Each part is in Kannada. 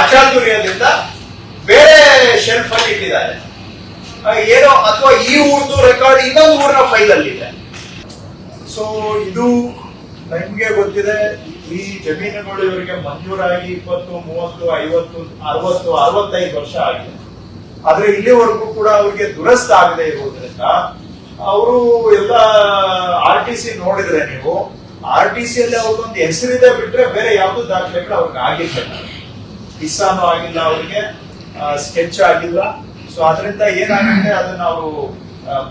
ಅಚಾತುರ್ಯದಿಂದ ಬೇರೆ ಶೆಲ್ಫ್ ಅಲ್ಲಿ ಇಟ್ಟಿದ್ದಾರೆ. ಏನೋ ಅಥವಾ ಈ ಊರ್ದು ರೆಕಾರ್ಡ್ ಇನ್ನೊಂದು ಊರಿನ ಫೈಲ್ ಅಲ್ಲಿ ಇದೆ. ಸೊ ಇದು ನಿಮ್ಗೆ ಗೊತ್ತಿದೆ, ಈ ಜಮೀನುಗಳು ಇವರಿಗೆ ಮಂಜೂರಾಗಿ ಇಪ್ಪತ್ತು, ಮೂವತ್ತು, ಐವತ್ತು, ಅರವತ್ತು, ಅರವತ್ತೈದು ವರ್ಷ ಆಗಿದೆ. ಆದ್ರೆ ಇಲ್ಲಿವರೆಗೂ ಕೂಡ ಅವ್ರಿಗೆ ದುರಸ್ತ ಆಗದೆ ಇರುವುದರಿಂದ ಅವರು ಎಲ್ಲ ಆರ್ ಟಿ ಸಿ ನೋಡಿದ್ರೆ ನೀವು ಆರ್ ಟಿ ಸಿ ಅಲ್ಲಿ ಅವ್ರದ್ದೊಂದು ಹೆಸರಿದೆ ಬಿಟ್ರೆ ಬೇರೆ ಯಾವ್ದು ದಾಖಲೆಗಳು ಅವ್ರಿಗೆ ಆಗಿಲ್ಲ ಕಿಸ್ಸಾನು ಆಗಿಲ್ಲ ಅವರಿಗೆ. ಸ್ಕೆಚ್ ಆಗಿಲ್ಲ. ಸೊ ಅದರಿಂದ ಏನಾಗುತ್ತೆ? ಅದನ್ನ ನಾವು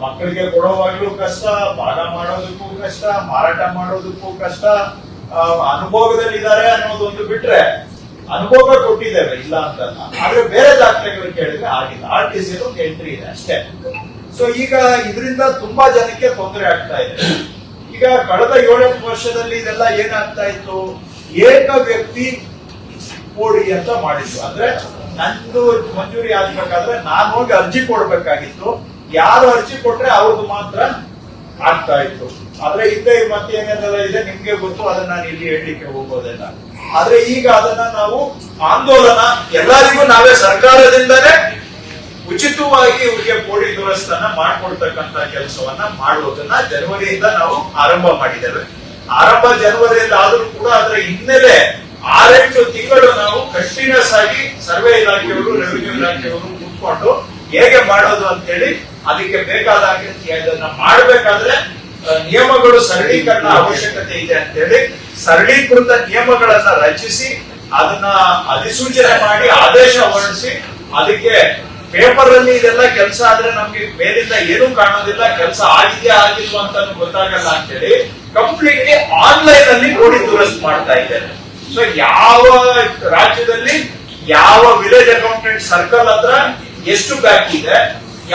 ಮಕ್ಕಳಿಗೆ ಕೊಡೋವಾಗ್ಲೂ ಕಷ್ಟ ಭಾಗ ಮಾಡೋದಕ್ಕೂ ಕಷ್ಟ, ಮಾರಾಟ ಮಾಡೋದಕ್ಕೂ ಕಷ್ಟ. ಅನುಭೋಗದಲ್ಲಿ ಇದ್ದಾರೆ ಅನ್ನೋದೊಂದು ಬಿಟ್ರೆ ಅನುಭವ ಕೊಟ್ಟಿದ್ದೇವೆ, ಇಲ್ಲ ಅಂತಲ್ಲ. ಆದ್ರೆ ಬೇರೆ ದಾಖಲೆಗಳು ಕೇಳಿದ್ರೆ ಆಗಿಲ್ಲ. ಆರ್ ಟಿ ಸಿ ಎಂಟ್ರಿ ಇದೆ ಅಷ್ಟೇ. ಸೊ ಈಗ ಇದರಿಂದ ತುಂಬಾ ಜನಕ್ಕೆ ತೊಂದರೆ ಆಗ್ತಾ ಇದೆ. ಈಗ ಕಳೆದ ಏಳೆಂಟು ವರ್ಷದಲ್ಲಿ ಇದೆಲ್ಲ ಏನಾಗ್ತಾ ಇತ್ತು? ಏಕ ವ್ಯಕ್ತಿ ಕೊಡಿ ಅಂತ ಮಾಡಿದ್ರು. ಅಂದ್ರೆ ನಂದು ಮಂಜೂರಿ ಆಗ್ಬೇಕಾದ್ರೆ ನಾನು ಹೋಗಿ ಅರ್ಜಿ ಕೊಡ್ಬೇಕಾಗಿತ್ತು. ಯಾರು ಅರ್ಜಿ ಕೊಟ್ರೆ ಅವ್ರದ್ದು ಮಾತ್ರ ಆಗ್ತಾ ಇತ್ತು. ಆದ್ರೆ ಇದೆ ಮತ್ತೆ ಏನೇನೆಲ್ಲ ಇದೆ ನಿಮ್ಗೆ ಗೊತ್ತು, ಅದನ್ನ ನಾನು ಇಲ್ಲಿ ಹೇಳಲಿಕ್ಕೆ ಹೋಗೋದಿಲ್ಲ. ಆದ್ರೆ ಈಗ ಅದನ್ನ ನಾವು ಆಂದೋಲನ ಎಲ್ಲರಿಗೂ ನಾವೇ ಸರ್ಕಾರದಿಂದಲೇ ಉಚಿತವಾಗಿ ಇವ್ರಿಗೆ ಕೋಡಿ ದುರಸ್ತನ ಮಾಡ್ಕೊಡ್ತಕ್ಕಂತ ಕೆಲಸವನ್ನ ಮಾಡುವುದನ್ನ ಜನವರಿಯಿಂದ ನಾವು ಆರಂಭ ಮಾಡಿದ್ದೇವೆ. ಆರಂಭ ಜನವರಿಯಿಂದ ಆದ್ರೂ ಕೂಡ ಅದರ ಹಿನ್ನೆಲೆ ಆರೆಂಟು ತಿಂಗಳು ನಾವು ಕಂಟಿನ್ಯೂಸ್ ಆಗಿ ಸರ್ವೆ ಇಲಾಖೆಯವರು ರೆವಿನ್ಯೂ ಇಲಾಖೆಯವರು ಕೂತ್ಕೊಂಡು ಹೇಗೆ ಮಾಡೋದು ಅಂತೇಳಿ ಅದಕ್ಕೆ ಬೇಕಾದ ಅದನ್ನ ಮಾಡಬೇಕಾದ್ರೆ ನಿಯಮಗಳು ಸರಳೀಕರಣ ಅವಶ್ಯಕತೆ ಇದೆ ಅಂತೇಳಿ ಸರಳೀಕೃತ ನಿಯಮಗಳನ್ನ ರಚಿಸಿ ಅದನ್ನ ಅಧಿಸೂಚನೆ ಮಾಡಿ ಆದೇಶ ಹೊರಡಿಸಿ ಅದಕ್ಕೆ ಪೇಪರ್ ಅಲ್ಲಿ ಇದೆಲ್ಲ ಕೆಲಸ ಆದ್ರೆ ನಮ್ಗೆ ಮೇಲಿಂದ ಏನು ಕಾಣೋದಿಲ್ಲ, ಕೆಲಸ ಆಗಿದೆಯಾ ಆಗಿಲ್ವಾ ಅಂತ ಗೊತ್ತಾಗಲ್ಲ ಅಂತೇಳಿ ಕಂಪ್ಲೀಟ್ಲಿ ಆನ್ಲೈನ್ ಅಲ್ಲಿ ನೋಡಿ ದುರಸ್ತ್ ಮಾಡ್ತಾ ಇದ್ದೇನೆ. ಸೊ ಯಾವ ರಾಜ್ಯದಲ್ಲಿ ಯಾವ ವಿಲೇಜ್ ಅಕೌಂಟೆಂಟ್ ಸರ್ಕಲ್ ಹತ್ರ ಎಷ್ಟು ಬಾಕಿ ಇದೆ,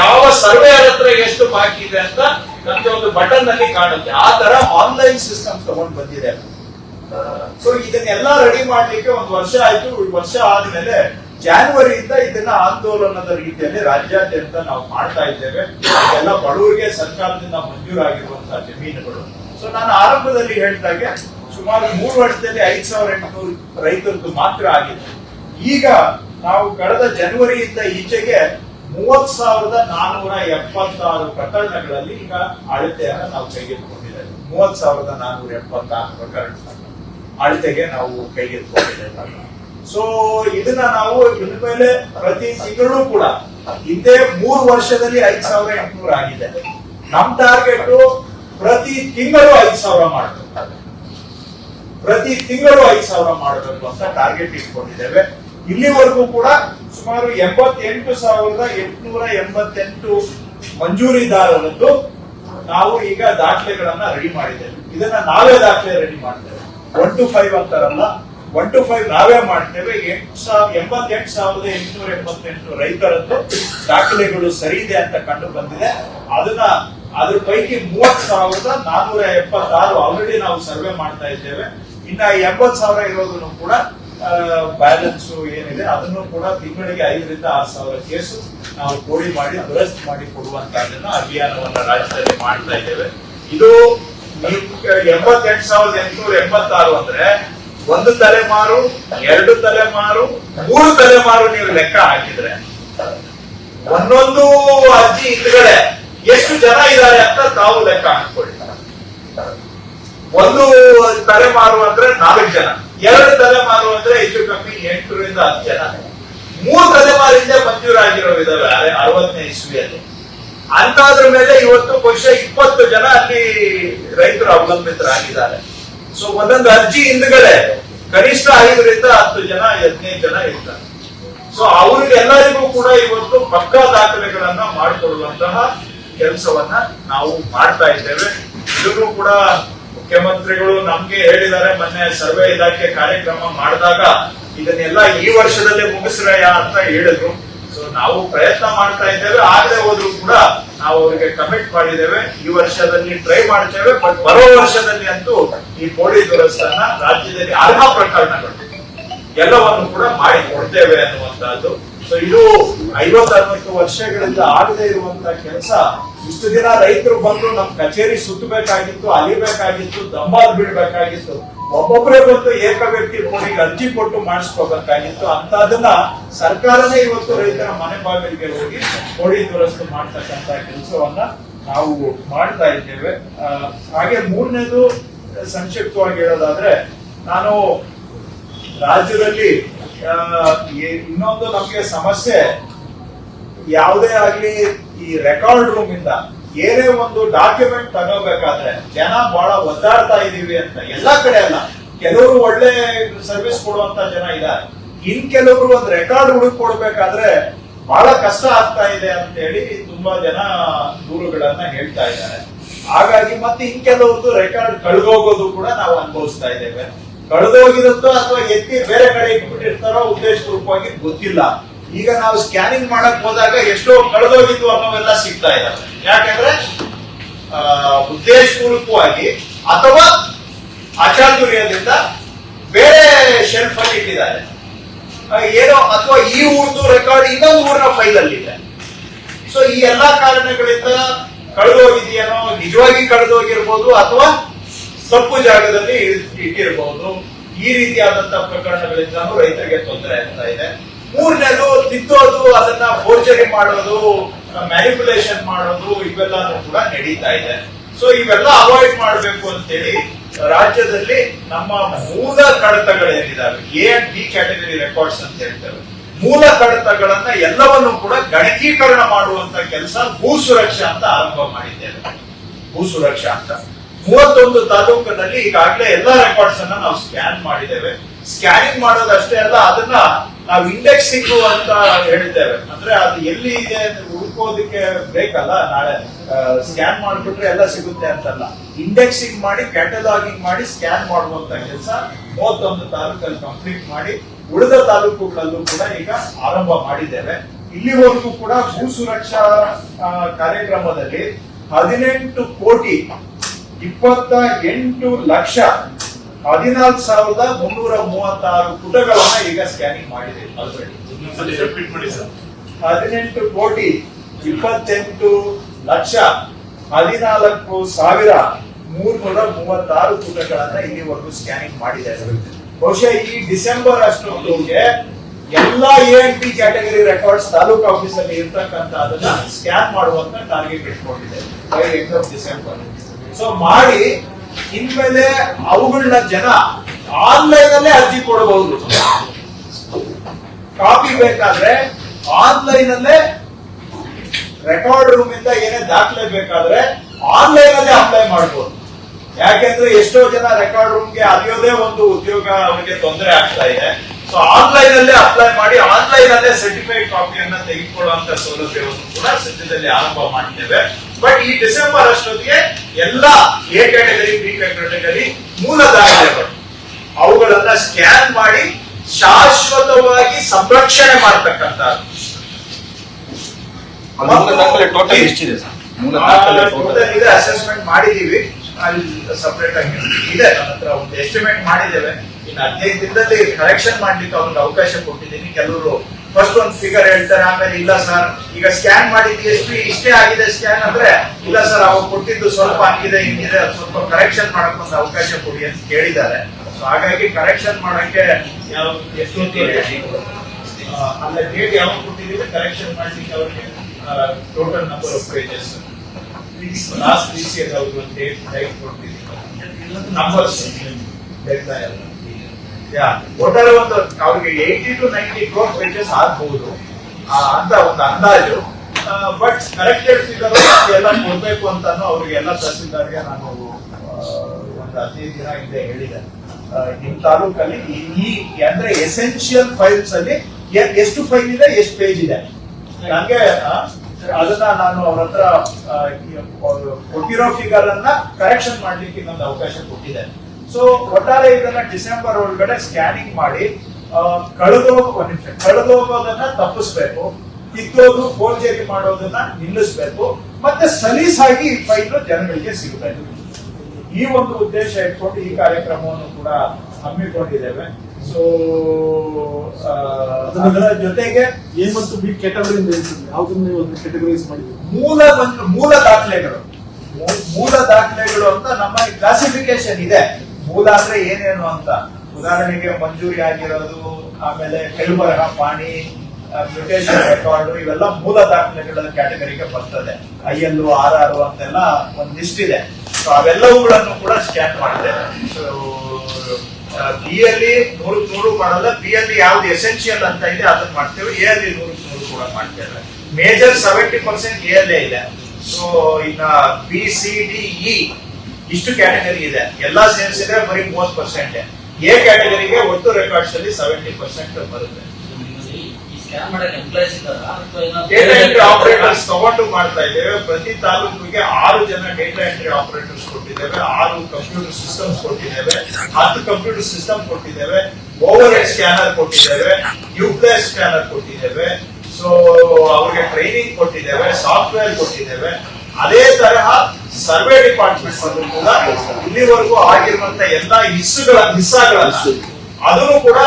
ಯಾವ ಸರ್ವೇಯರ್ ಹತ್ರ ಎಷ್ಟು ಬಾಕಿ ಇದೆ ಅಂತ ನಮ್ಗೆ ಒಂದು ಬಟನ್ ಅಲ್ಲಿ ಕಾಣುತ್ತೆ. ಆ ತರ ಆನ್ಲೈನ್ ಸಿಸ್ಟಮ್ ತಗೊಂಡ್ ಬಂದಿದೆ. ಸೊ ಇದನ್ನೆಲ್ಲ ರೆಡಿ ಮಾಡ್ಲಿಕ್ಕೆ ಒಂದು ವರ್ಷ ಆಯ್ತು. ವರ್ಷ ಆದ್ಮೇಲೆ ಜಾನ್ವರಿಯಿಂದ ಇದನ್ನ ಆಂದೋಲನದ ರೀತಿಯಲ್ಲಿ ರಾಜ್ಯಾದ್ಯಂತ ನಾವು ಮಾಡ್ತಾ ಇದ್ದೇವೆ. ಎಲ್ಲ ಬಡವರಿಗೆ ಸರ್ಕಾರದಿಂದ ಮಂಜೂರಾಗಿರುವಂತಹ ಜಮೀನುಗಳು. ಸೊ ನಾನು ಆರಂಭದಲ್ಲಿ ಹೇಳ್ದಾಗೆ ಸುಮಾರು ಮೂರು ವರ್ಷದಲ್ಲಿ ಐದ್ ಸಾವಿರ ಎಂಟುನೂರು ರೈತರದ್ದು ಮಾತ್ರ ಆಗಿದೆ. ಈಗ ನಾವು ಕಳೆದ ಜನವರಿಯಿಂದ ಈಚೆಗೆ ಮೂವತ್ ಸಾವಿರದ ನಾನೂರ ಎಪ್ಪತ್ತಾರು ಪ್ರಕರಣಗಳಲ್ಲಿ ಈಗ ಅಳತೆಯನ್ನ ನಾವು ಕೈಗೆತ್ತಿಕೊಂಡಿದ್ದೇವೆ. ಮೂವತ್ ಸಾವಿರದ ನಾನೂರ ಎಪ್ಪತ್ತಾರು ಪ್ರಕರಣ ಅಳತೆಗೆ ನಾವು ಕೈಗೆತ್ತಿಕೊಂಡಿದ್ದೇವೆ. ಸೊ ಇದನ್ನ ನಾವು ಇನ್ಮೇಲೆ ಪ್ರತಿ ತಿಂಗಳು ಕೂಡ ಹಿಂದೆ ಮೂರು ವರ್ಷದಲ್ಲಿ ಐದ್ ಸಾವಿರ ಎಂಟುನೂರ ಆಗಿದೆ. ನಮ್ ಟಾರ್ಗೆಟ್ ಪ್ರತಿ ತಿಂಗಳು ಐದ್ ಸಾವಿರ ಮಾಡಬೇಕು ಪ್ರತಿ ತಿಂಗಳು ಐದ್ ಸಾವಿರ ಮಾಡಬೇಕು ಅಂತ ಟಾರ್ಗೆಟ್ ಇಟ್ಕೊಂಡಿದ್ದೇವೆ. ಇಲ್ಲಿವರೆಗೂ ಕೂಡ ಸುಮಾರು ಎಂಬತ್ತೆಂಟು ಸಾವಿರದ ಎಂಟುನೂರ ಎಂಬತ್ತೆಂಟು ಮಂಜೂರಿದಾರರದ್ದು ನಾವು ಈಗ ದಾಖಲೆಗಳನ್ನ ರೆಡಿ ಮಾಡಿದ್ದೇವೆ. ಇದನ್ನ ನಾವೇ ದಾಖಲೆ ರೆಡಿ ಮಾಡ್ತೇವೆ. ಒನ್ ಟು ಫೈವ್ ಅಂತಾರಲ್ಲ ಒನ್ ಟು ಫೈವ್ ನಾವೇ ಮಾಡ್ತೇವೆ. ಎಂಟು ಸಾವಿರ, ಎಂಬತ್ತೆಂಟು ಸಾವಿರದ ಎಂಟುನೂರ ಎಂಬತ್ತೆಂಟು ರೈತರದ್ದು ದಾಖಲೆಗಳು ಸರಿ ಇದೆ ಅಂತ ಕಂಡು ಬಂದಿದೆ. ಅದನ್ನ ಅದ್ರ ಪೈಕಿ ಮೂವತ್ ಸಾವಿರದ ನಾನೂರ ಎಪ್ಪತ್ತಾರು ಆಲ್ರೆಡಿ ನಾವು ಸರ್ವೆ ಮಾಡ್ತಾ ಇದ್ದೇವೆ. ಇನ್ನ ಎಂಬತ್ ಸಾವಿರ ಇರೋದನ್ನು ಕೂಡ ಬ್ಯಾಲೆನ್ಸ್ ಏನಿದೆ, ಅದನ್ನು ಕೂಡ ತಿಂಗಳಿಗೆ ಐದರಿಂದ ಆರು ಸಾವಿರ ಕೇಸು ನಾವು ಕೋಡಿ ಮಾಡಿ, ದುರಸ್ತಿ ಮಾಡಿ ಕೊಡುವಂತಹದನ್ನು ಅಭಿಯಾನವನ್ನ ರಾಜ್ಯದಲ್ಲಿ ಮಾಡ್ತಾ ಇದ್ದೇವೆ. ಇದು ಎಂಬತ್ತೆಂಟು ಸಾವಿರದ ಎಂಟುನೂರ ಎಂಬತ್ತಾರು ಅಂದ್ರೆ ಒಂದು ತಲೆಮಾರು, ಎರಡು ತಲೆಮಾರು, ಮೂರು ತಲೆಮಾರು ನೀವು ಲೆಕ್ಕ ಹಾಕಿದ್ರೆ, ಒಂದೊಂದು ಅರ್ಜಿ ಹಿಂದ್ಗಡೆ ಎಷ್ಟು ಜನ ಇದ್ದಾರೆ ಅಂತ ತಾವು ಲೆಕ್ಕ ಹಾಕೊಳ್ಳಿ ಒಂದು ತಲೆಮಾರು ಅಂದ್ರೆ ನಾಲ್ಕು ಜನ. ಎರಡು ತಲೆಮಾರು ಅಂದ್ರೆ ಹೆಚ್ಚು ಕಮ್ಮಿ ಎಂಟರಿಂದ ಹತ್ತು ಜನ. ಮೂರು ತಲೆಮಾರಿಂದ ಮಂಜೂರಾಗಿರೋ ಇದಾವೆ, ಅರೆ ಅರವತ್ತನೇ ಇಸ್ವಿಯಲ್ಲಿ. ಅಂತಾದ್ರ ಮೇಲೆ ಇವತ್ತು ಬಹುಶಃ ಇಪ್ಪತ್ತು ಜನ ಅಲ್ಲಿ ರೈತರು ಅವಲಂಬಿತರಾಗಿದ್ದಾರೆ. ಸೊ ಒಂದೊಂದು ಅರ್ಜಿ ಹಿಂದ್ಗಡೆ ಕನಿಷ್ಠ ಐದರಿಂದ ಹತ್ತು ಜನ, ಹದಿನೈದು ಜನ ಇರ್ತಾರೆ. ಸೊ ಅವ್ರಿಗೆಲ್ಲರಿಗೂ ಕೂಡ ಇವತ್ತು ಪಕ್ಕಾ ದಾಖಲೆಗಳನ್ನ ಮಾಡಿಕೊಳ್ಳುವಂತಹ ಕೆಲಸವನ್ನ ನಾವು ಮಾಡ್ತಾ ಇದ್ದೇವೆ. ಇದನ್ನು ಕೂಡ ಮುಖ್ಯಮಂತ್ರಿಗಳು ನಮ್ಗೆ ಹೇಳಿದ್ದಾರೆ, ಮೊನ್ನೆ ಸರ್ವೆ ಇಲಾಖೆ ಕಾರ್ಯಕ್ರಮ ಮಾಡಿದಾಗ ಇದನ್ನೆಲ್ಲ ಈ ವರ್ಷದಲ್ಲೇ ಮುಗಿಸ್ರಯ್ಯ ಅಂತ ಹೇಳಿದ್ರು. ಸೊ ನಾವು ಪ್ರಯತ್ನ ಮಾಡ್ತಾ ಇದ್ದೇವೆ ಆಗದೆ ಹೋದ್ರು ಕೂಡ ನಾವು ಅವರಿಗೆ ಕಮಿಟ್ ಮಾಡಿದ್ದೇವೆ. ಈ ವರ್ಷದಲ್ಲಿ ಟ್ರೈ ಮಾಡ್ತೇವೆ ಬಟ್ ಬರೋ ವರ್ಷದಲ್ಲಿ ಅಂತೂ ಈ ಕೋಳಿ ದುರಸ್ತನ್ನ ರಾಜ್ಯದಲ್ಲಿ ಅರ್ಹ ಪ್ರಕರಣಗಳು ಎಲ್ಲವನ್ನು ಕೂಡ ಮಾಡಿ ಕೊಡ್ತೇವೆ ಅನ್ನುವಂತಹದ್ದು ಸೊ ಇದು ಐವತ್ತರವತ್ತು ವರ್ಷಗಳಿಂದ ಆಗದೆ ಇರುವಂತ ಕೆಲಸ ಇಷ್ಟು ದಿನ ರೈತರು ಬಂದು ನಮ್ ಕಚೇರಿ ಸುತ್ತಬೇಕಾಗಿತ್ತು, ಅಲಿಬೇಕಾಗಿತ್ತು, ದಂಬಾಲ್ ಬಿಡ್ಬೇಕಾಗಿತ್ತು. ಒಬ್ಬೊಬ್ಬರೇ ಬಂದು ಏಕ ವ್ಯಕ್ತಿ ಕೋಣಿಗೆ ಅರ್ಜಿ ಕೊಟ್ಟು ಮಾಡಿಸ್ಕೋಬೇಕಾಗಿತ್ತು. ಅಂತದನ್ನ ಸರ್ಕಾರನೇ ಇವತ್ತು ರೈತರ ಮನೆ ಬಾಗಿಲಿಗೆ ಹೋಗಿ ಕೋಡಿ ದುರಸ್ತು ಮಾಡ್ತಕ್ಕಂತ ಕೆಲಸವನ್ನ ನಾವು ಮಾಡ್ತಾ ಇದ್ದೇವೆ. ಹಾಗೆ ಮೂರನೇದು, ಸಂಕ್ಷಿಪ್ತವಾಗಿ ಹೇಳೋದಾದ್ರೆ, ನಾನು ರಾಜ್ಯದಲ್ಲಿ ಇನ್ನೊಂದು ನಮಗೆ ಸಮಸ್ಯೆ, ಯಾವುದೇ ಆಗ್ಲಿ ಈ ರೆಕಾರ್ಡ್ ರೂಮ್ ಇಂದ ಏನೇ ಒಂದು ಡಾಕ್ಯುಮೆಂಟ್ ತಗೋಬೇಕಾದ್ರೆ ಜನ ಬಹಳ ಒದ್ದಾಡ್ತಾ ಇದೀವಿ ಅಂತ ಎಲ್ಲಾ ಕಡೆ ಅಲ್ಲ. ಕೆಲವರು ಒಳ್ಳೆ ಸರ್ವಿಸ್ ಕೊಡುವಂತ ಜನ ಇದ್ದಾರೆ. ಇನ್ ಕೆಲವರು ಒಂದು ರೆಕಾರ್ಡ್ ಹುಡುಕ್ ಕೊಡ್ಬೇಕಾದ್ರೆ ಬಹಳ ಕಷ್ಟ ಆಗ್ತಾ ಇದೆ ಅಂತ ಹೇಳಿ ತುಂಬಾ ಜನ ದೂರುಗಳನ್ನ ಹೇಳ್ತಾ ಇದ್ದಾರೆ. ಹಾಗಾಗಿ ಮತ್ತೆ ಇನ್ ಕೆಲವ್ರದ್ದು ರೆಕಾರ್ಡ್ ಕಳೆದೋಗೋದು ಕೂಡ ನಾವು ಅನುಭವಿಸ್ತಾ ಇದ್ದೇವೆ. ಕಳೆದೋಗಿರುತ್ತೋ ಅಥವಾ ಎತ್ತಿ ಬೇರೆ ಕಡೆ ಇಟ್ಬಿಟ್ಟಿರ್ತಾರೋ ರೂಪವಾಗಿ ಗೊತ್ತಿಲ್ಲ. ಈಗ ನಾವು ಸ್ಕ್ಯಾನಿಂಗ್ ಮಾಡಕ್ ಹೋದಾಗ ಎಷ್ಟೋ ಕಳೆದೋಗಿದ್ದು ಅನ್ನೋವೆಲ್ಲ ಸಿಗ್ತಾ ಇದಾವೆ. ಯಾಕಂದ್ರೆ ಉದ್ದೇಶಪೂರ್ವಕವಾಗಿ ಅಥವಾ ಅಚಾತುರ್ಯದಿಂದ ಬೇರೆ ಶೆಲ್ಫ್ ಅಲ್ಲಿ ಇಟ್ಟಿದ್ದಾರೆ. ಏನೋ ಅಥವಾ ಈ ಊರ್ದು ರೆಕಾರ್ಡ್ ಇನ್ನೊಂದು ಊರಿನ ಫೈಲ್ ಅಲ್ಲಿ ಇದೆ. ಸೊ ಈ ಎಲ್ಲಾ ಕಾರಣಗಳಿಂದ ಕಳೆದೋಗಿದೆಯೇನೋ, ನಿಜವಾಗಿ ಕಳೆದೋಗಿರ್ಬೋದು ಅಥವಾ ತಪ್ಪು ಜಾಗದಲ್ಲಿ ಇಟ್ಟಿರಬಹುದು ಈ ರೀತಿಯಾದಂತ ಪ್ರಕರಣಗಳಿಂದ ರೈತರಿಗೆ ತೊಂದರೆ ಆಗ್ತಾ ಇದೆ. ಮೂರನೇದು, ತಿದ್ದೋದು, ಅದನ್ನ ಫೋರ್ಜರಿ ಮಾಡೋದು, ಮ್ಯಾನಿಪುಲೇಷನ್ ಮಾಡೋದು, ಇವೆಲ್ಲಾನು ಕೂಡ ನಡೀತಾ ಇದೆ. ಸೊ ಇವೆಲ್ಲ ಅವಾಯ್ಡ್ ಮಾಡಬೇಕು ಅಂತೇಳಿ ರಾಜ್ಯದಲ್ಲಿ ನಮ್ಮ ಮೂಲ ಕಡತಗಳೇನಿದಾವೆ A and B category records ಅಂತ ಹೇಳ್ತೇವೆ. ಮೂಲ ಕಡತಗಳನ್ನ ಎಲ್ಲವನ್ನು ಕೂಡ ಗಣಕೀಕರಣ ಮಾಡುವಂತ ಕೆಲಸ ಭೂ ಸುರಕ್ಷಾ ಅಂತ ಆರಂಭ ಮಾಡಿದ್ದೇವೆ. ಭೂ ಸುರಕ್ಷಾ ಅಂತ. ಮೂವತ್ತೊಂದು ತಾಲೂಕಿನಲ್ಲಿ ಈಗಾಗಲೇ ಎಲ್ಲಾ ರೆಕಾರ್ಡ್ಸ್ ಅನ್ನ ನಾವು ಸ್ಕ್ಯಾನ್ ಮಾಡಿದ್ದೇವೆ. ಸ್ಕ್ಯಾನಿಂಗ್ ಮಾಡೋದಷ್ಟೇ ಅಲ್ಲ, ಅದನ್ನ ನಾವು ಇಂಡೆಕ್ಸಿಂಗ್ ಅಂತ ಹೇಳಿದ್ದೇವೆ. ಅಂದ್ರೆ ಅದು ಎಲ್ಲಿ ಇದೆ ಹುಡುಕೋದಕ್ಕೆ ಬೇಕಲ್ಲ, ನಾಳೆ ಸ್ಕ್ಯಾನ್ ಮಾಡ್ಬಿಟ್ರೆ ಎಲ್ಲ ಸಿಗುತ್ತೆ ಅಂತಲ್ಲ. ಇಂಡೆಕ್ಸಿಂಗ್ ಮಾಡಿ ಕ್ಯಾಟಲಾಗಿಂಗ್ ಮಾಡಿ ಸ್ಕ್ಯಾನ್ ಮಾಡುವಂತ ಕೆಲಸ ಮೂವತ್ತೊಂದು ತಾಲೂಕಲ್ಲಿ ಕಂಪ್ಲೀಟ್ ಮಾಡಿ, ಉಳಿದ ತಾಲೂಕುಗಳಲ್ಲೂ ಕೂಡ ಈಗ ಆರಂಭ ಮಾಡಿದ್ದೇವೆ. ಇಲ್ಲಿವರೆಗೂ ಕೂಡ ಭೂ ಸುರಕ್ಷಾ ಕಾರ್ಯಕ್ರಮದಲ್ಲಿ ಹದಿನೆಂಟು ಕೋಟಿ ಇಪ್ಪತ್ತ ಎಂಟು ಲಕ್ಷ ಹದಿನಾಲ್ಕು ಸಾವಿರದ ಮುನ್ನೂರ ಮೂವತ್ತಾರು ಪುಟಗಳನ್ನ ಈಗ ಸ್ಕ್ಯಾನಿಂಗ್ ಮಾಡಿದೆ. ಹದಿನೆಂಟು ಕೋಟಿ ಇಪ್ಪತ್ತೆಂಟು ಲಕ್ಷ ಹದಿನಾಲ್ಕು ಸಾವಿರ ಮೂರ್ನೂರ ಮೂವತ್ತಾರು ಪುಟಗಳನ್ನ ಇಲ್ಲಿವರೆಗೂ ಸ್ಕ್ಯಾನಿಂಗ್ ಮಾಡಿದೆ. ಬಹುಶಃ ಈ ಡಿಸೆಂಬರ್ ಅಷ್ಟೊಂದಿಗೆ ಎಲ್ಲಾ A and B category records taluk office ಅಲ್ಲಿ ಇರ್ತಕ್ಕಂತ ಅದನ್ನ ಸ್ಕ್ಯಾನ್ ಮಾಡುವಂತ target ಇಟ್ಕೊಂಡಿದೆ. By end of December so ಮಾಡಿ, ಇನ್ಮೇಲೆ ಅವುಗಳನ್ನ ಜನ ಆನ್ಲೈನ್ ಅಲ್ಲೇ ಅರ್ಜಿ ಕೊಡಬಹುದು ಕಾಪಿ ಬೇಕಾದ್ರೆ ಆನ್ಲೈನ್ ಅಲ್ಲೇ ರೆಕಾರ್ಡ್ ರೂಮ್ ಇಂದ ಏನೇ ದಾಖಲೆ ಬೇಕಾದ್ರೆ ಆನ್ಲೈನ್ ಅಲ್ಲೇ ಅಪ್ಲೈ ಮಾಡಬಹುದು ಯಾಕೆಂದ್ರೆ ಎಷ್ಟೋ ಜನ ರೆಕಾರ್ಡ್ ರೂಮ್ಗೆ ಅಲಿಯೋದೇ ಒಂದು ಉದ್ಯೋಗ ಅವರಿಗೆ ತೊಂದರೆ ಆಗ್ತಾ ಇದೆ. ಸೊ ಆನ್ಲೈನ್ ಅಲ್ಲೇ ಅಪ್ಲೈ ಮಾಡಿ ಆನ್ಲೈನ್ ಅಲ್ಲೇ ಸರ್ಟಿಫೈಡ್ ಕಾಪಿಯನ್ನ ತೆಗೆದುಕೊಳ್ಳುವಂತ ಸೌಲಭ್ಯವನ್ನು ಕೂಡ ಸದ್ಯದಲ್ಲಿ ಆರಂಭ ಮಾಡಿದ್ದೇವೆ. ಬಟ್ ಈ ಡಿಸೆಂಬರ್ ಅಷ್ಟೊತ್ತಿಗೆ ಎಲ್ಲ ಎ ಕ್ಯಾಟಗರಿ ಬಿ ಕ್ಯಾಟಗರಿ ಮೂಲ ದಾಖಲೆಗಳು ಅವುಗಳನ್ನ ಸ್ಕ್ಯಾನ್ ಮಾಡಿ ಶಾಶ್ವತವಾಗಿ ಸಂರಕ್ಷಣೆ ಇದೆ ಅಸೆಸ್ಮೆಂಟ್ ಮಾಡಿದೀವಿ. ಅಲ್ಲಿ ಸಪ್ರೇಟ್ ಆಗಿ ಇದೆ. ನನ್ನ ಹತ್ರ ಒಂದು ಎಸ್ಟಿಮೇಟ್ ಮಾಡಿದ್ದೇವೆ. ಇನ್ನು ಹದಿನೈದು ದಿನದಲ್ಲಿ ಕರೆಕ್ಷನ್ ಮಾಡ್ಲಿಕ್ಕೆ ಅವ್ರಿಗೆ ಅವಕಾಶ ಕೊಟ್ಟಿದ್ದೀನಿ. ಕೆಲವರು ಫಸ್ಟ್ ಒಂದು ಫಿಗರ್ ಹೇಳ್ತಾರೆ, ಆಮೇಲೆ ಇಲ್ಲ ಸರ್ ಈಗ ಸ್ಕ್ಯಾನ್ ಮಾಡಿದ್ದು ಎಷ್ಟು? ಇಷ್ಟೇ ಆಗಿದೆ ಸ್ಕ್ಯಾನ್ ಅಂದ್ರೆ ಇಲ್ಲ ಸರ್ ಅವ್ರು ಕೊಟ್ಟಿದ್ದು ಸ್ವಲ್ಪ ಹಂಗಿದೆ, ಹಿಂಗಿದೆ ಸ್ವಲ್ಪ ಕರೆಕ್ಷನ್ ಮಾಡಕ್ ಒಂದು ಅವಕಾಶ ಕೊಡಿ ಅಂತ ಕೇಳಿದ್ದಾರೆ. ಸೊ ಹಾಗಾಗಿ ಕರೆಕ್ಷನ್ ಮಾಡಕ್ಕೆ ಯಾವ ಅಲ್ಲ ಡೇಟ್ ಯಾವಾಗ ಕೊಟ್ಟಿದ್ದೀವಿ? ಕರೆಕ್ಷನ್ ಮಾಡ್ಲಿಕ್ಕೆ ಅವ್ರಿಗೆ total number of pages last D ಅವ್ರಿಗೆ ಒಂದು ಡೇಟ್ ಟೈಪ್ ನಂಬರ್ಸ್ ಹೇಳ್ತಾ ಒಟ್ಟಾರೆ ಒಂದು ಅವ್ರಿಗೆ eighty two ninety crore pages ಆಗ್ಬಹುದು ಅಂತ ಒಂದು ಅಂದಾಜು. ಬಟ್ ಕರೆಕ್ಟೆಡ್ ಫಿಗರ್ ಎಲ್ಲ ಕೊಡ್ಬೇಕು ಅಂತಾನು ಅವ್ರಿಗೆಲ್ಲ ತಹಸೀಲ್ದಾರ್ಗೆ ನಾನು ಒಂದು ಹದಿನೈದು ದಿನ ಹಿಂದೆ ಹೇಳಿದೆ. ನಿಮ್ ತಾಲೂಕಲ್ಲಿ ಈ- ಅಂದ್ರೆ ಎಸೆನ್ಷಿಯಲ್ ಫೈಲ್ಸ್ ಅಲ್ಲಿ ಎಷ್ಟು ಫೈಲ್ ಇದೆ, ಎಷ್ಟು ಪೇಜ್ ಇದೆ? ನಂಗೆ ಅದನ್ನ ನಾನು ಅವ್ರ ಹತ್ರ ಕೊಟ್ಟಿರೋ ಫಿಗರ್ ಅನ್ನ ಕರೆಕ್ಷನ್ ಮಾಡ್ಲಿಕ್ಕೆ ಇನ್ನೊಂದು ಅವಕಾಶ ಕೊಟ್ಟಿದೆ ಸೊ ಒಟ್ಟಾರೆ ಇದನ್ನ ಡಿಸೆಂಬರ್ ಒಳಗಡೆ ಸ್ಕ್ಯಾನಿಂಗ್ ಮಾಡಿ ಕಳೆದೋಗುವ ಕಳೆದೋಗ ಒಂದ್ ನಿಮಿಷ ಕಳೆದೋಗೋದನ್ನ ತಪ್ಪಿಸ್ಬೇಕು. ಇದ್ದೋದು ಫೋರ್ಜರಿ ಮಾಡೋದನ್ನ ನಿಲ್ಲಿಸ್ಬೇಕು. ಮತ್ತೆ ಸಲೀಸಾಗಿ ಈ ಫೈಲ್ ಜನಗಳಿಗೆ ಸಿಗುತ್ತೆ. ಈ ಒಂದು ಉದ್ದೇಶ ಇಟ್ಕೊಂಡು ಈ ಕಾರ್ಯಕ್ರಮವನ್ನು ಕೂಡ ಹಮ್ಮಿಕೊಂಡಿದ್ದೇವೆ. ಸೊ ಅದರ ಜೊತೆಗೆ ಎ ಮತ್ತು ಬಿ ಹೇಳ್ತಿದ್ವಿ ಯಾವ್ದನ್ನ ಒಂದು ಕೆಟಗರೈಸ್ ಮಾಡಿದ್ವಿ ಮೂಲ ಮೂಲ ದಾಖಲೆಗಳು. ಮೂಲ ದಾಖಲೆಗಳು ಅಂತ ನಮ್ಮ ಕ್ಲಾಸಿಫಿಕೇಶನ್ ಇದೆ. ಮೂಲ ಅಂದ್ರೆ ಏನೇನು ಅಂತ? ಉದಾಹರಣೆಗೆ ಮಂಜೂರಿ ಆಗಿರೋದು, ಆಮೇಲೆ ಕೆಲಬರಹ ಪಾಣಿ ಮ್ಯೂಟೇಷನ್ ರೆಕಾರ್ಡ್ ಇವೆಲ್ಲ ಮೂಲ ದಾಖಲೆಗಳ ಕ್ಯಾಟಗರಿಗೆ ಬರ್ತದೆ. ಐ ಎಲ್ ಆರ್ ಆರ್ ಅಂತೆಲ್ಲ ಒಂದು ಲಿಸ್ಟ್ ಇದೆ. ಸೊ ಅವೆಲ್ಲವುಗಳನ್ನು ಕೂಡ ಸ್ಕ್ಯಾನ್ ಮಾಡ್ತೇವೆ. ಸೊ ಬಿ ಅಲ್ಲಿ ನೂರಕ್ಕೆ ನೂರು ಮಾಡಲ್ಲ ಬಿ ಅಲ್ಲಿ ಯಾವ್ದು ಎಸೆನ್ಷಿಯಲ್ ಅಂತ ಇದೆ, ಅದನ್ನ ಮಾಡ್ತೇವೆ. ಎ ಅಲ್ಲಿ ನೂರಕ್ಕೆ ನೂರು ಕೂಡ ಮಾಡ್ತೇವೆ. ಮೇಜರ್ ಸೆವೆಂಟಿ ಪರ್ಸೆಂಟ್ ಎ ಅಲ್ಲೇ ಇದೆ. ಸೊ ಇನ್ನ ಬಿ ಸಿ ಡಿ ಇ ಇಷ್ಟು ಕ್ಯಾಟಗರಿ ಇದೆ. ಎಲ್ಲ ಸೇರಿಸಿದ್ರೆ ಬರೀ ಮೂವತ್ ಪರ್ಸೆಂಟ್ ಎ ಕ್ಯಾಟಗರಿಗೆ ಒಟ್ಟು ರೆಕಾರ್ಡ್ಸ್ ಅಲ್ಲಿ ಸೆವೆಂಟಿ ಪರ್ಸೆಂಟ್ ಬರುತ್ತೆ. ಡೇಟಾ ಎಂಟ್ರಿ ಆಪರೇಟರ್ಸ್ ತಗೊಂಡು ಮಾಡ್ತಾ ಇದ್ದೇವೆ. ಪ್ರತಿ ತಾಲೂಕಿಗೆ ಆರು ಜನ ಡೇಟಾ ಎಂಟ್ರಿ ಆಪರೇಟರ್ಸ್ ಕೊಟ್ಟಿದ್ದೇವೆ. ಆರು ಕಂಪ್ಯೂಟರ್ ಸಿಸ್ಟಮ್ಸ್ ಕೊಟ್ಟಿದ್ದೇವೆ. ಹತ್ತು ಕಂಪ್ಯೂಟರ್ ಸಿಸ್ಟಮ್ ಕೊಟ್ಟಿದ್ದೇವೆ. ಓವರ್ ಹೆಡ್ ಸ್ಕ್ಯಾನರ್ ಕೊಟ್ಟಿದ್ದೇವೆ. ಯುಪ್ಲೇಸ್ ಸ್ಕ್ಯಾನರ್ ಕೊಟ್ಟಿದ್ದೇವೆ. ಸೊ ಅವ್ರಿಗೆ ಟ್ರೈನಿಂಗ್ ಕೊಟ್ಟಿದ್ದೇವೆ. ಸಾಫ್ಟ್ವೇರ್ ಕೊಟ್ಟಿದ್ದೇವೆ. ಅದೇ ತರಹ ಸರ್ವೆ ಡಿಪಾರ್ಟ್ಮೆಂಟ್ ಅಲ್ಲೂ ಕೂಡ ಇಲ್ಲಿವರೆಗೂ ಆಗಿರುವಂತ ಎಲ್ಲಾ ಇಸ್ಸುಗಳ ಹಿಸ್ಸಾಗಳನ್ನ ಅದನ್ನು ಕೂಡ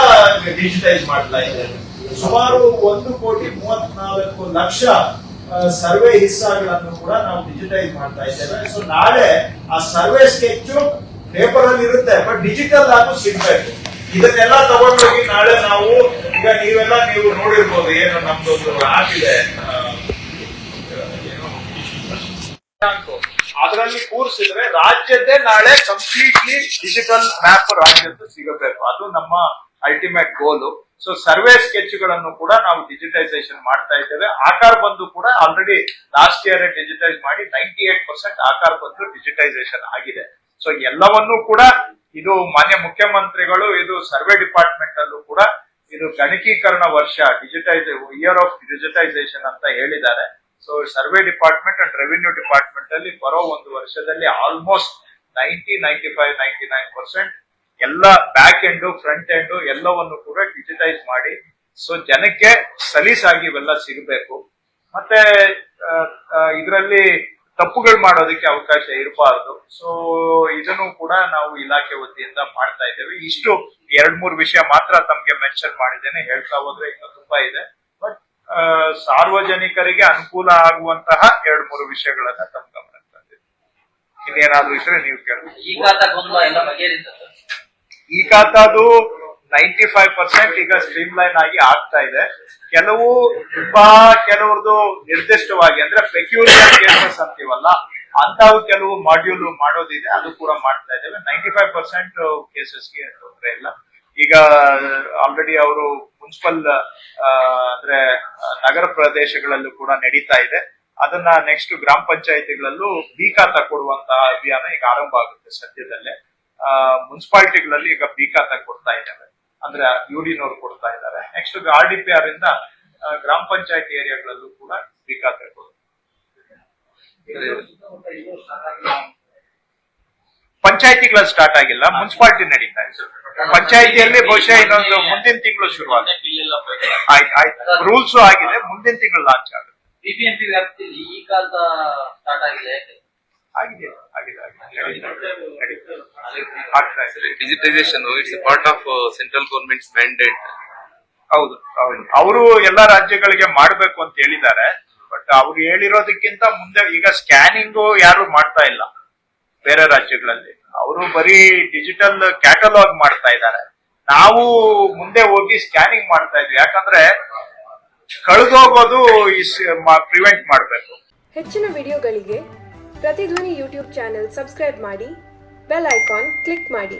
ಡಿಜಿಟೈಸ್ ಮಾಡ್ತಾ ಇದ್ದೇವೆ ಸುಮಾರು ಒಂದು ಕೋಟಿ ಮೂವತ್ನಾಲ್ಕು ಲಕ್ಷ ಸರ್ವೆ ಹಿಸ್ಸಾಗಳನ್ನು ಕೂಡ ನಾವು ಡಿಜಿಟೈಸ್ ಮಾಡ್ತಾ ಇದ್ದೇವೆ. ಸೊ ನಾಳೆ ಆ ಸರ್ವೆ ಸ್ಕೆಚ್ ಪೇಪರ್ ಅಲ್ಲಿ ಇರುತ್ತೆ ಬಟ್ ಡಿಜಿಟಲ್ ಆಗು ಸಿಗ್ಬೇಕು. ಇದನ್ನೆಲ್ಲ ತಗೊಂಡೋಗಿ ನಾಳೆ ನಾವು, ಈಗ ನೀವೆಲ್ಲ ನೀವು ನೋಡಿರ್ಬೋದು ಏನು ನಮ್ದೊಂದು ಆಪ್ ಇದೆ ಏನು ಅದರಲ್ಲಿ ಕೂರಿಸಿದ್ರೆ ರಾಜ್ಯದ್ದೇ ನಾಳೆ ಕಂಪ್ಲೀಟ್ಲಿ ಡಿಜಿಟಲ್ ಮ್ಯಾಪ್ ರಾಜ್ಯದ್ದು ಸಿಗಬೇಕು. ಅದು ನಮ್ಮ ಅಲ್ಟಿಮೇಟ್ ಗೋಲು ಸೊ ಸರ್ವೆ ಸ್ಕೆಚ್ಗಳನ್ನು ಕೂಡ ನಾವು ಡಿಜಿಟೈಸೇಷನ್ ಮಾಡ್ತಾ ಇದ್ದೇವೆ. ಆಕಾರ ಬಂದು ಕೂಡ ಆಲ್ರೆಡಿ ಲಾಸ್ಟ್ ಇಯರ್ ಡಿಜಿಟೈಸ್ ಮಾಡಿ ನೈಂಟಿ ಏಟ್ ಪರ್ಸೆಂಟ್ ಆಕಾರ ಬಂದು ಡಿಜಿಟೈಸೇಷನ್ ಆಗಿದೆ. ಸೊ ಎಲ್ಲವನ್ನೂ ಕೂಡ ಇದು ಮಾನ್ಯ ಮುಖ್ಯಮಂತ್ರಿಗಳು, ಇದು ಸರ್ವೆ ಡಿಪಾರ್ಟ್ಮೆಂಟ್ ಅಲ್ಲೂ ಕೂಡ ಇದು ಗಣಕೀಕರಣ ವರ್ಷ ಡಿಜಿಟೈಸ್ ಇಯರ್ ಆಫ್ ಡಿಜಿಟೈಸೇಷನ್ ಅಂತ ಹೇಳಿದ್ದಾರೆ. So survey department and revenue department ಅಲ್ಲಿ ಬರೋ ಒಂದು ವರ್ಷದಲ್ಲಿ almost ninety ninety five ninety nine percent ಎಲ್ಲ ಬ್ಯಾಕ್ ಎಂಡ್ ಫ್ರಂಟ್ ಎಂಡ್ ಎಲ್ಲವನ್ನು ಕೂಡ ಡಿಜಿಟೈಸ್ ಮಾಡಿ ಸೊ ಜನಕ್ಕೆ ಸಲೀಸಾಗಿ ಇವೆಲ್ಲ ಸಿಗಬೇಕು. ಮತ್ತೆ ಇದರಲ್ಲಿ ತಪ್ಪುಗಳು ಮಾಡೋದಕ್ಕೆ ಅವಕಾಶ ಇರಬಾರ್ದು. ಸೊ ಇದನ್ನು ಕೂಡ ನಾವು ಇಲಾಖೆ ವತಿಯಿಂದ ಮಾಡ್ತಾ ಇದ್ದೇವೆ. ಇಷ್ಟು ಎರಡ್, ಮೂರು ವಿಷಯ ಮಾತ್ರ ತಮ್ಗೆ ಮೆನ್ಷನ್ ಮಾಡಿದ್ದೇನೆ. ಹೇಳ್ತಾ ಹೋದ್ರೆ ಇನ್ನು ತುಂಬಾ ಇದೆ. ಬಟ್ ಸಾರ್ವಜನಿಕರಿಗೆ ಅನುಕೂಲ ಆಗುವಂತಹ ಎರಡು ಮೂರು ವಿಷಯಗಳನ್ನ ತಮ್ಮ ಗಮನಕ್ಕೆ ತಂದಿದೆ ಇನ್ನೇನಾದ್ರೂ ಇದ್ರೆ ನೀವು ಕೇಳಬಹುದು ಈ ಖಾತಾದು ನೈಂಟಿ ಫೈವ್ ಪರ್ಸೆಂಟ್ ಈಗ ಸ್ಟ್ರೀಮ್ ಲೈನ್ ಆಗಿ ಆಗ್ತಾ ಇದೆ. ಕೆಲವು ತುಂಬಾ ಕೆಲವ್ರದ್ದು ನಿರ್ದಿಷ್ಟವಾಗಿ ಅಂದ್ರೆ ಪೆಕ್ಯೂರಿಯರ್ ಕೇಸಸ್ ಅಂತೀವಲ್ಲ ಅಂತವು ಕೆಲವು ಮಾಡ್ಯೂಲ್ ಮಾಡೋದಿದೆ ಅದು ಕೂಡ ಮಾಡ್ತಾ ಇದ್ದೇವೆ. ನೈಂಟಿ ಫೈವ್ ಪರ್ಸೆಂಟ್ ಕೇಸಸ್ಗೆ ತೊಂದರೆ ಇಲ್ಲ. ಈಗ ಆಲ್ರೆಡಿ ಅವರು ಮುನ್ಸಿಪಲ್ ಅಂದ್ರೆ ನಗರ ಪ್ರದೇಶಗಳಲ್ಲೂ ಕೂಡ ನಡೀತಾ ಇದೆ. ಅದನ್ನ ನೆಕ್ಸ್ಟ್ ಗ್ರಾಮ ಪಂಚಾಯತಿಗಳಲ್ಲೂ ಬಿ ಖಾತಾ ಕೊಡುವಂತಹ ಅಭಿಯಾನ ಈಗ ಆರಂಭ ಆಗುತ್ತೆ ಸದ್ಯದಲ್ಲೇ. ಮುನ್ಸಿಪಾಲಿಟಿಗಳಲ್ಲಿ ಈಗ ಬಿ ಕೊಡ್ತಾ ಇದ್ದಾರೆ. ಅಂದ್ರೆ, ಯುಡಿನವ್ರು ಕೊಡ್ತಾ ಇದ್ದಾರೆ. Next R D P R ಇಂದ ಗ್ರಾಮ ಪಂಚಾಯತಿ ಏರಿಯಾಗಳಲ್ಲೂ ಕೂಡ ಬಿ ಖಾತೆ ಕೊಡ್ತಾರೆ. ಪಂಚಾಯತಿಗಳಲ್ಲಿ ಸ್ಟಾರ್ಟ್ ಆಗಿಲ್ಲ, ಮುನ್ಸಿಪಾಲಿಟಿ ನಡೀತಾ ಇದೆ. ಪಂಚಾಯತಿಯಲ್ಲಿ ಬಹುಶಃ ಇನ್ನೊಂದು ಮುಂದಿನ ತಿಂಗಳು ಬಿಲ್ ಆಯ್ತು ಆಯ್ತು. ರೂಲ್ಸ್ ಆಗಿದೆ ಮುಂದಿನ ತಿಂಗಳು ಲಾಂಚ್ ಆಗುತ್ತೆ. ಬಿಬಿಎಂಪಿ ವ್ಯಾಪ್ತಿಯಲ್ಲಿ ಈ ಕಾಲದ ಸ್ಟಾರ್ಟ್ ಆಗಿದೆ? ಆಗಿದೆ ಆಗಿದೆ ಆಗಿದೆ. It's part of central government's mandate. ಹೌದು ಹೌದು. ಅವರು ಎಲ್ಲಾ ರಾಜ್ಯಗಳಿಗೆ ಮಾಡಬೇಕು ಅಂತ ಹೇಳಿದ್ದಾರೆ. ಬಟ್ ಅವ್ರು ಹೇಳಿರೋದಕ್ಕಿಂತ ಮುಂದೆ ಈಗ ಸ್ಕ್ಯಾನಿಂಗ್ ಯಾರು ಮಾಡ್ತಾ ಇಲ್ಲ. ಬೇರೆ ರಾಜ್ಯಗಳಲ್ಲಿ. ಅವರು ಬರೀ ಡಿಜಿಟಲ್ ಕ್ಯಾಟಲಾಗ್ ಮಾಡ್ತಾ ಇದ್ದಾರೆ. ನಾವು ಮುಂದೆ ಹೋಗಿ ಸ್ಕ್ಯಾನಿಂಗ್ ಮಾಡ್ತಾ ಇದ್ವಿ. ಯಾಕಂದ್ರೆ ಕಳೆದೋಗೋದು ಪ್ರಿವೆಂಟ್ ಮಾಡಬೇಕು. ಹೆಚ್ಚಿನ ವಿಡಿಯೋಗಳಿಗೆ ಪ್ರತಿಧ್ವನಿ ಯೂಟ್ಯೂಬ್ ಚಾನೆಲ್ ಸಬ್ಸ್ಕ್ರೈಬ್ ಮಾಡಿ, ಬೆಲ್ ಐಕಾನ್ ಕ್ಲಿಕ್ ಮಾಡಿ.